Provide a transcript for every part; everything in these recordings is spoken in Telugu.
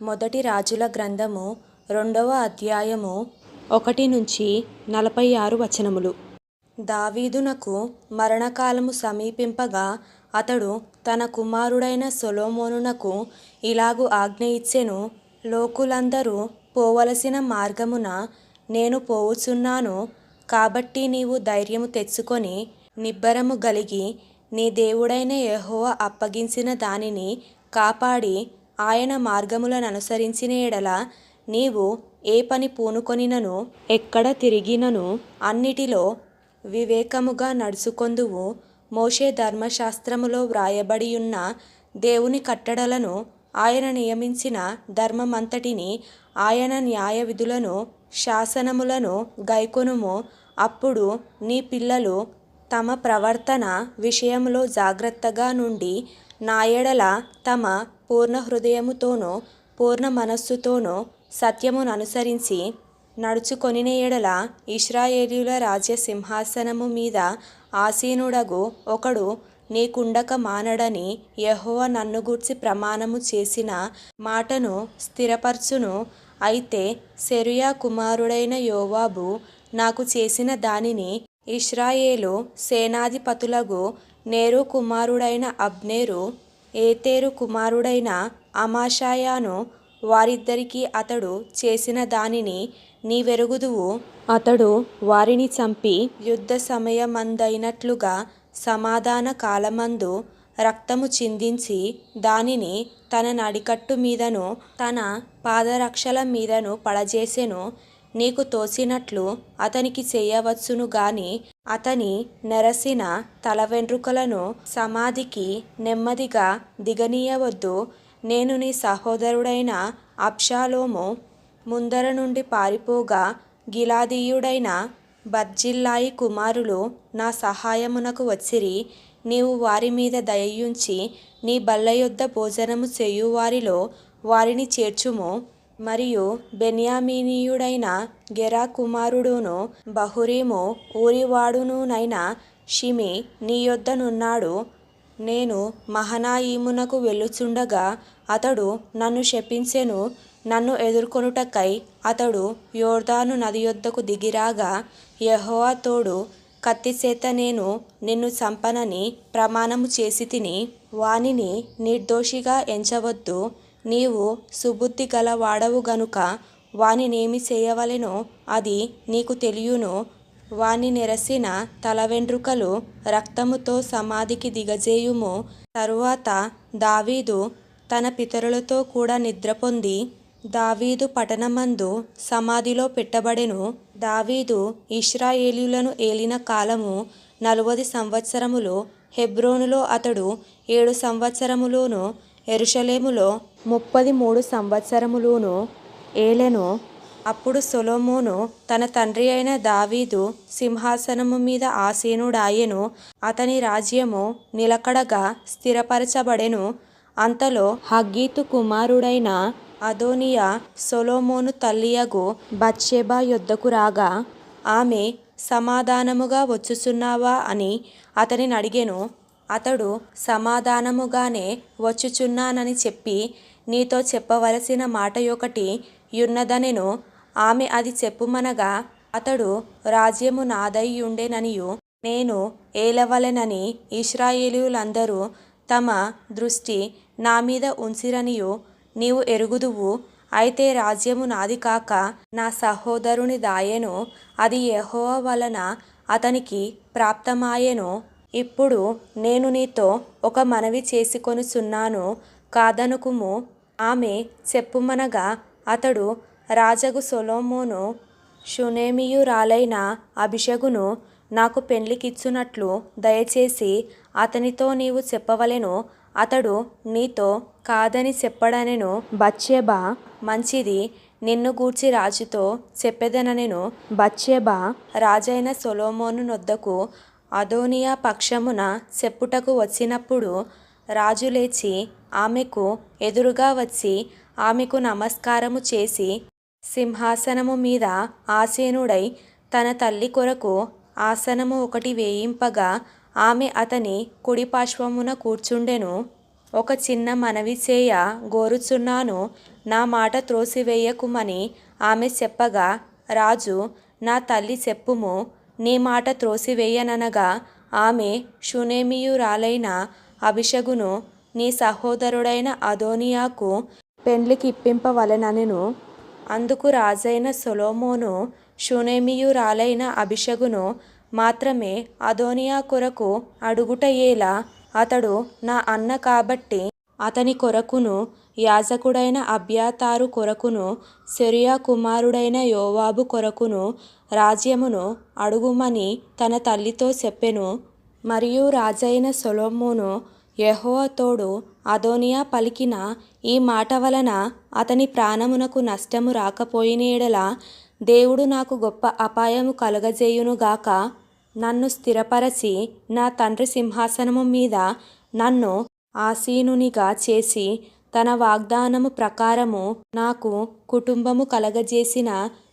మొదటి రాజుల గ్రంథము రెండవ అధ్యాయము ఒకటి నుంచి నలభై ఆరు వచనములు. దావీదునకు మరణకాలము సమీపింపగా అతడు తన కుమారుడైన సొలోమోనునకు ఇలాగు ఆజ్ఞ ఇచ్చెను లోకులందరూ పోవలసిన మార్గమున నేను పోవుచున్నాను కాబట్టి నీవు ధైర్యము తెచ్చుకొని నిబ్బరము గలిగి నీ దేవుడైన యహోవ అప్పగించిన దానిని కాపాడి ఆయన మార్గములను అనుసరించిన ఎడల నీవు ఏ పని పూనుకొనినను ఎక్కడ తిరిగినను అన్నిటిలో వివేకముగా నడుచుకొందువు. మోషే ధర్మశాస్త్రములో వ్రాయబడియున్న దేవుని కట్టడలను ఆయన నియమించిన ధర్మమంతటిని ఆయన న్యాయ విధులను శాసనములను గైకొనుము. అప్పుడు నీ పిల్లలు తమ ప్రవర్తన విషయములో జాగ్రత్తగా నుండి నా యెడల తమ పూర్ణ హృదయముతోనో పూర్ణ మనస్సుతోనో సత్యమును అనుసరించి నడుచుకొనిన యెడల ఇష్రాయేలుల రాజ్య సింహాసనము మీద ఆసీనుడగు ఒకడు నీకుండక మానడని యెహోవా నన్ను గూర్చి ప్రమాణము చేసిన మాటను స్థిరపరచును. అయితే సెరుయా కుమారుడైన యోవాబు నాకు చేసిన దానిని ఇశ్రాయేలు సేనాధిపతులగు నేరు కుమారుడైన అబ్నేరు ఏతేరు కుమారుడైన అమాషాయాను వారిద్దరికీ అతడు చేసిన దానిని నీవెరుగుదువు. అతడు వారిని చంపి యుద్ధ సమయమందైనట్లుగా సమాధాన కాలమందు రక్తము చిందించి దానిని తన నడికట్టు మీదను తన పాదరక్షల మీదను పడజేసెను. నీకు తోసినట్లు అతనికి చేయవచ్చును గాని అతని నెరసిన తలవెంట్రుకలను సమాధికి నెమ్మదిగా దిగనీయవద్దు. నేను నీ సహోదరుడైన అబ్షాలోము ముందర నుండి పారిపోగా గిలాదీయుడైన బర్జిల్లాయి కుమారులు నా సహాయమునకు వచ్చిరి. నీవు వారి మీద దయయుంచి నీ బల్ల యొద్ద భోజనము చేయువారిలో వారిని చేర్చుము. మరియు బెన్యామీనీయుడైన గెరా కుమారుడును బహురీము ఊరివాడునునైన షిమి నీ యొద్దనున్నాడు. నేను మహనాయీమునకు వెళ్ళుచుండగా అతడు నన్ను శపించెను. నన్ను ఎదుర్కొనుటకై అతడు యోర్దాను నది యొద్దకు దిగిరాగా యెహోవా తోడు కత్తిచేత నేను నిన్ను చంపనని ప్రమాణము చేసి తిని వానిని నిర్దోషిగా ఎంచవద్దు. నీవు సుబుద్ధి గల వాడవు గనుక వానినేమి చేయవలెనో అది నీకు తెలియును. వాని నెరసిన తల వెండ్రుకలు రక్తముతో సమాధికి దిగజేయుము. తరువాత దావీదు తన పితరులతో కూడా నిద్రపొంది దావీదు పట్టణమందు సమాధిలో పెట్టబడెను. దావీదు ఇష్రాయేలీలను ఏలిన కాలము నలువది సంవత్సరములు హెబ్రోనులో అతడు ఏడు సంవత్సరములోను ఎరుషలేములో ముప్పది మూడు సంవత్సరములును ఏలెను. అప్పుడు సొలొమోను తన తండ్రి అయిన దావీదు సింహాసనము మీద ఆసీనుడాయెను. అతని రాజ్యము నిలకడగా స్థిరపరచబడెను. అంతలో హగ్గీతు కుమారుడైన అదోనియా సొలోమోను తల్లియగు బత్షెబా యొద్దకు రాగా ఆమె సమాధానముగా వచ్చుచున్నావా? అని అతనిని అడిగెను. అతడు సమాధానముగానే వచ్చుచున్నానని చెప్పి నీతో చెప్పవలసిన మాట యొకటి యున్నదనెను. ఆమె అది చెప్పుమనగా అతడు రాజ్యము నాదైయుండెననియు. నేను ఏలవలెనని ఇస్రాయేలీయులందరూ తమ దృష్టి నా మీద ఉంచిరనియు. నీవు ఎరుగుదువు. అయితే రాజ్యము నాది కాక నా సహోదరుని దాయెను. అది యెహోవా వలన అతనికి ప్రాప్తమాయెను. ఇప్పుడు నేను నీతో ఒక మనవి చేసుకొనుచున్నాను కాదనుకుము. ఆమె చెప్పుమనగా అతడు రాజగు సొలొమోను షునేమియురాలైన అభిషగును నాకు పెండ్లికిచ్చునట్లు దయచేసి అతనితో నీవు చెప్పవలెను. అతడు నీతో కాదని చెప్పడనెను. బచ్చేబా మంచిది నిన్ను గూర్చి రాజుతో చెప్పెదననెను. బచ్చేబా రాజైన సొలొమోను నొద్దకు అదోనియా పక్షమున చెప్పుటకు వచ్చినప్పుడు రాజు లేచి ఆమెకు ఎదురుగా వచ్చి ఆమెకు నమస్కారము చేసి సింహాసనము మీద ఆసీనుడై తన తల్లి కొరకు ఆసనము ఒకటి వేయింపగా ఆమె అతని కుడిపార్శ్వమున కూర్చుండెను. ఒక చిన్న మనవి చేయ గోరుచున్నాను. నా మాట త్రోసివేయకుమని ఆమె చెప్పగా రాజు నా తల్లి చెప్పుము. నీ మాట త్రోసివేయననగా ఆమె షునేమియురాలైన అభిషగును నీ సహోదరుడైన అదోనియాకు పెండ్లికిప్పింపవలెననెను. అందుకు రాజైన సొలొమోను షునేమియురాలైన అభిషగును మాత్రమే అదోనియా కొరకు అడుగుటయేలా అతడు నా అన్న కాబట్టి అతని కొరకును యాజకుడైన అబ్యాతారు కొరకును సెరుయా కుమారుడైన యోవాబు కొరకును రాజ్యమును అడుగుమని తన తల్లితో చెప్పెను. మరియు రాజైన సొలొమోను యెహోవా తోడు అదోనియా పలికిన ఈ మాట వలన అతని ప్రాణమునకు నష్టము రాకపోయిన యెడల దేవుడు నాకు గొప్ప అపాయము కలుగజేయునుగాక నన్ను స్థిరపరచి నా తండ్రి సింహాసనము మీద నన్ను ఆసీనునిగా చేసి తన వాగ్దానము ప్రకారము నాకు కుటుంబము కలగజేసిన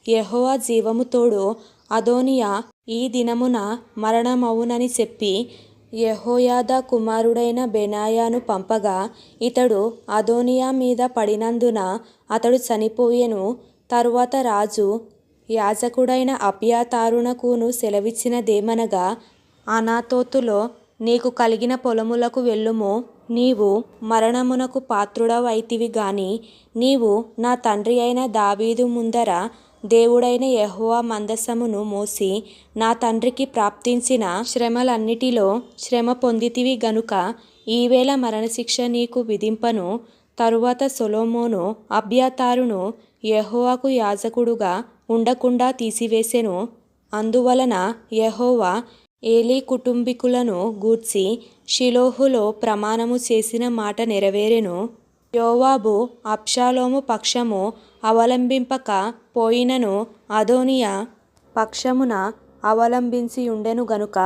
యెహోవా జీవము తోడు అదోనియా ఈ దినమున మరణమవునని చెప్పి యెహోయాదా కుమారుడైన బెనాయాను పంపగా ఇతడు అదోనియా మీద పడినందున అతడు చనిపోయెను. తరువాత రాజు యాజకుడైన అబ్యాతారునకును సెలవిచ్చినదేమనగా అనాతోతులో నీకు కలిగిన పొలములకు వెళ్ళుము. నీవు మరణమునకు పాత్రుడవైతివి గాని నీవు నా తండ్రి అయిన దావీదు ముందర దేవుడైన యెహోవా మందసమును మోసి నా తండ్రికి ప్రాప్తించిన శ్రమలన్నిటిలో శ్రమ పొందితివి గనుక ఈవేళ మరణశిక్ష నీకు విధింపను. తరువాత సొలోమోను అబ్యాతారును యెహోవాకు యాజకుడుగా ఉండకుండా తీసివేసెను. అందువలన యెహోవా ఏలీ కుటుంబీకులను గూర్చి షిలోహులో ప్రమాణము చేసిన మాట నెరవేరెను. యోవాబు అబ్షాలోము పక్షము అవలంబింపక పోయినను అదోనియా పక్షమున అవలంబించియుండెను గనుక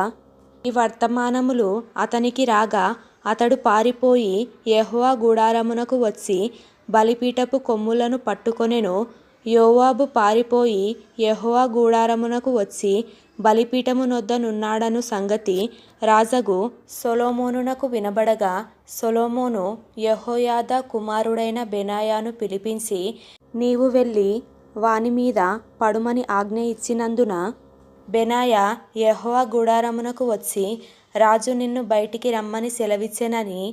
ఈ వర్తమానములు అతనికి రాగా అతడు పారిపోయి యెహోవా గుడారమునకు వచ్చి బలిపీఠపు కొమ్ములను పట్టుకొనెను. యోవాబు పారిపోయి యెహోవా గుడారమునకు వచ్చి బలిపీఠమునొద్దనున్నాడను సంగతి రాజగు సొలొమోనునకు వినబడగా సొలొమోను యెహోయాదా కుమారుడైన బెనాయాను పిలిపించి నీవు వెళ్ళి వాని మీద పడుమని ఆజ్ఞ ఇచ్చినందున బెనాయా యెహోవా గుడారమునకు వచ్చి రాజు నిన్ను బయటికి రమ్మని సెలవిచ్చెనని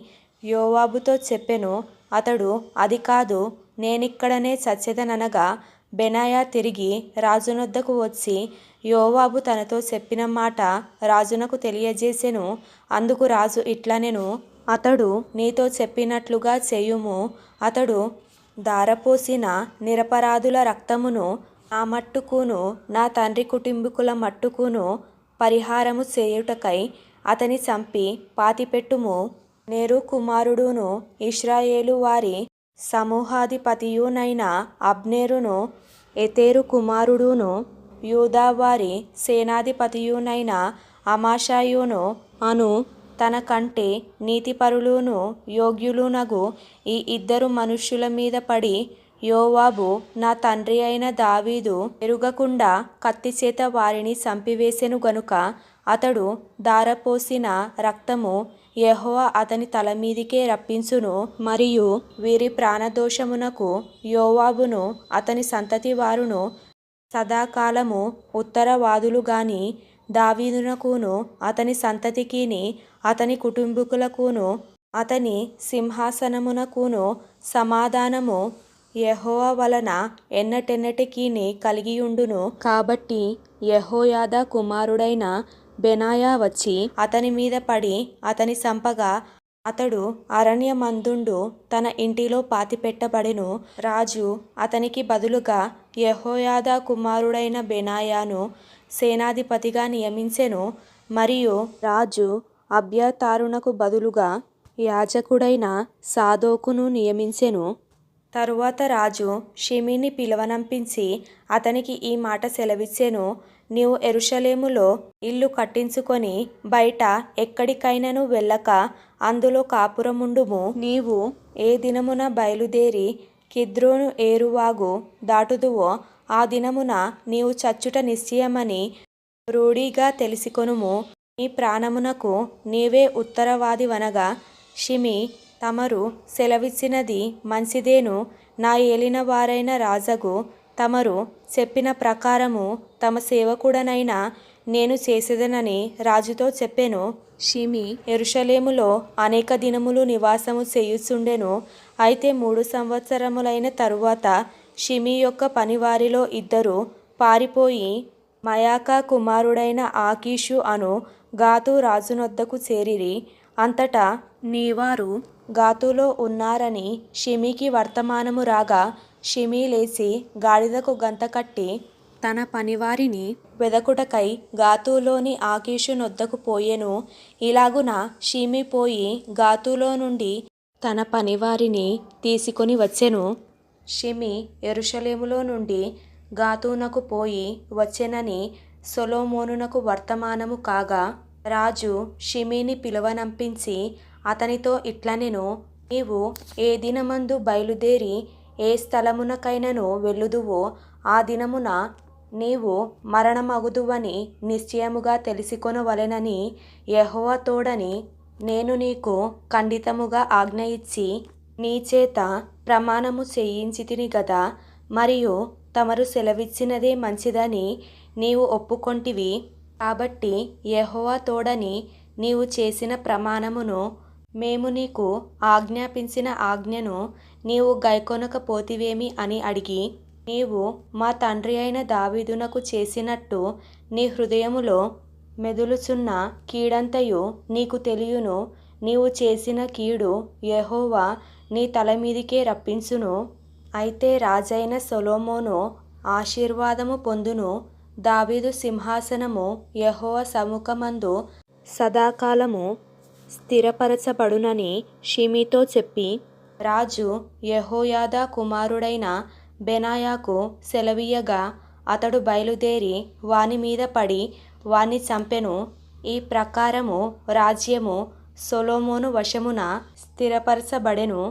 యోవాబుతో చెప్పెను అతడు అది కాదు నేనిక్కడనే చచ్చెదననగా బెనాయా తిరిగి రాజునొద్దకు వచ్చి యోవాబు తనతో చెప్పిన మాట రాజునకు తెలియజేసెను. అందుకు రాజు ఇట్లనెను అతడు నీతో చెప్పినట్లుగా చేయుము. అతడు దారపోసిన నిరపరాధుల రక్తమును నా మట్టుకును నా తండ్రి కుటుంబీకుల మట్టుకును పరిహారము చేయుటకై అతని చంపి పాతిపెట్టుము. నేరు కుమారుడును ఇష్రాయేలు వారి సమూహాధిపతియునైన అబ్నేరును ఎతేరు కుమారుడును యూదావారి సేనాధిపతియునైన అమాషాయును అను తన కంటే నీతిపరులును యోగ్యులునగు ఈ ఇద్దరు మనుష్యుల మీద పడి యోవాబు నా తండ్రి అయిన దావీదు ఎరుగకుండా కత్తిచేత వారిని చంపివేసెను గనుక అతడు ధారపోసిన రక్తము యెహోవా అతని తల మీదికే రప్పించును మరియు వీరి ప్రాణదోషమునకు యోవాబును అతని సంతతి వారును సదాకాలము ఉత్తరవాదులు గాని దావీదునకును అతని సంతతికిని అతని కుటుంబీకులకును అతని సింహాసనమునకును సమాధానము యహోవ వలన ఎన్నటెన్నటికీని కలిగియుండును. కాబట్టి యహోయాద కుమారుడైన బెనాయా వచ్చి అతని మీద పడి అతని సంపగా అతడు అరణ్యమందుండు తన ఇంటిలో పాతిపెట్టబడెను. రాజు అతనికి బదులుగా యహోయాదా కుమారుడైన బెనాయాను సేనాధిపతిగా నియమించెను. మరియు రాజు అబ్యాతారునకు బదులుగా యాజకుడైన సాదోకును నియమించెను. తరువాత రాజు షిమీని పిలువనంపించి అతనికి ఈ మాట సెలవిచ్చెను. నీవు ఎరుషలేములో ఇల్లు కట్టించుకొని బయట ఎక్కడికైనను వెళ్ళక అందులో కాపురముండుము. నీవు ఏ దినమున బయలుదేరి కిద్రోను ఏరువాగు దాటుదువో ఆ దినమున నీవు చచ్చుట నిశ్చయమని రూఢీగా తెలిసికొనుము. నీ ప్రాణమునకు నీవే ఉత్తరవాదివనగా షిమి తమరు సెలవిచ్చినది మంచిదేను. నా ఏలిన వారైన రాజగు తమరు చెప్పిన ప్రకారము తమ సేవకుడనైన నేను చేసేదనని రాజుతో చెప్పెను. షిమి ఎరుషలేములో అనేక దినములు నివాసము చేయుచుండెను. అయితే మూడు సంవత్సరములైన తరువాత షిమి యొక్క పనివారిలో ఇద్దరు పారిపోయి మయాకా కుమారుడైన ఆకీషు అను గాతు రాజునొద్దకు చేరిరి. అంతటా నీవారు గాతులో ఉన్నారని షిమికి వర్తమానము రాగా షిమి లేచి గాడిదకు గంత కట్టి తన పనివారిని వెదకుటకై గాతులోని ఆకీషు నొద్దకు పోయెను. ఇలాగున షిమి పోయి గాతులో నుండి తన పనివారిని తీసుకొని వచ్చెను. షిమి ఎరుషలేములో నుండి గాతునకు పోయి వచ్చెనని సొలోమోనునకు వర్తమానము కాగా రాజు షిమిని పిలువనంపించి అతనితో ఇట్లనెను నీవు ఏ దినమందు బయలుదేరి ఏ స్థలమునకైనను వెళ్ళుదువో ఆ దినమున నీవు మరణమగుదువని నిశ్చయముగా తెలిసికొనవలెనని యహోవ తోడని నేను నీకు ఖండితముగా ఆజ్ఞ ఇచ్చి నీ చేత ప్రమాణము చేయించితిని గదా మరియు తమరు సెలవిచ్చినదే మంచిదని నీవు ఒప్పుకొంటివి. కాబట్టి యహోవా తోడని నీవు చేసిన ప్రమాణమును మేము నీకు ఆజ్ఞాపించిన ఆజ్ఞను నీవు గైకొనకపోతివేమి అని అడిగి నీవు మా తండ్రి అయిన దావీదునకు చేసినట్టు నీ హృదయములో మెదులుచున్న కీడంతయు నీకు తెలియను. నీవు చేసిన కీడు యహోవా నీ తల మీదికే రప్పించును. అయితే రాజైన సొలోమోను ఆశీర్వాదము పొందును. దావీదు సింహాసనము యహోవ సముఖమందు సదాకాలము స్థిరపరచబడునని షిమితో చెప్పి రాజు యహోయాదా కుమారుడైన బెనాయాకు సెలవీయగా అతడు బయలుదేరి వాని మీద పడి వాని చంపెను. ఈ ప్రకారము రాజ్యము సొలోమోను వశమున స్థిరపరచబడెను.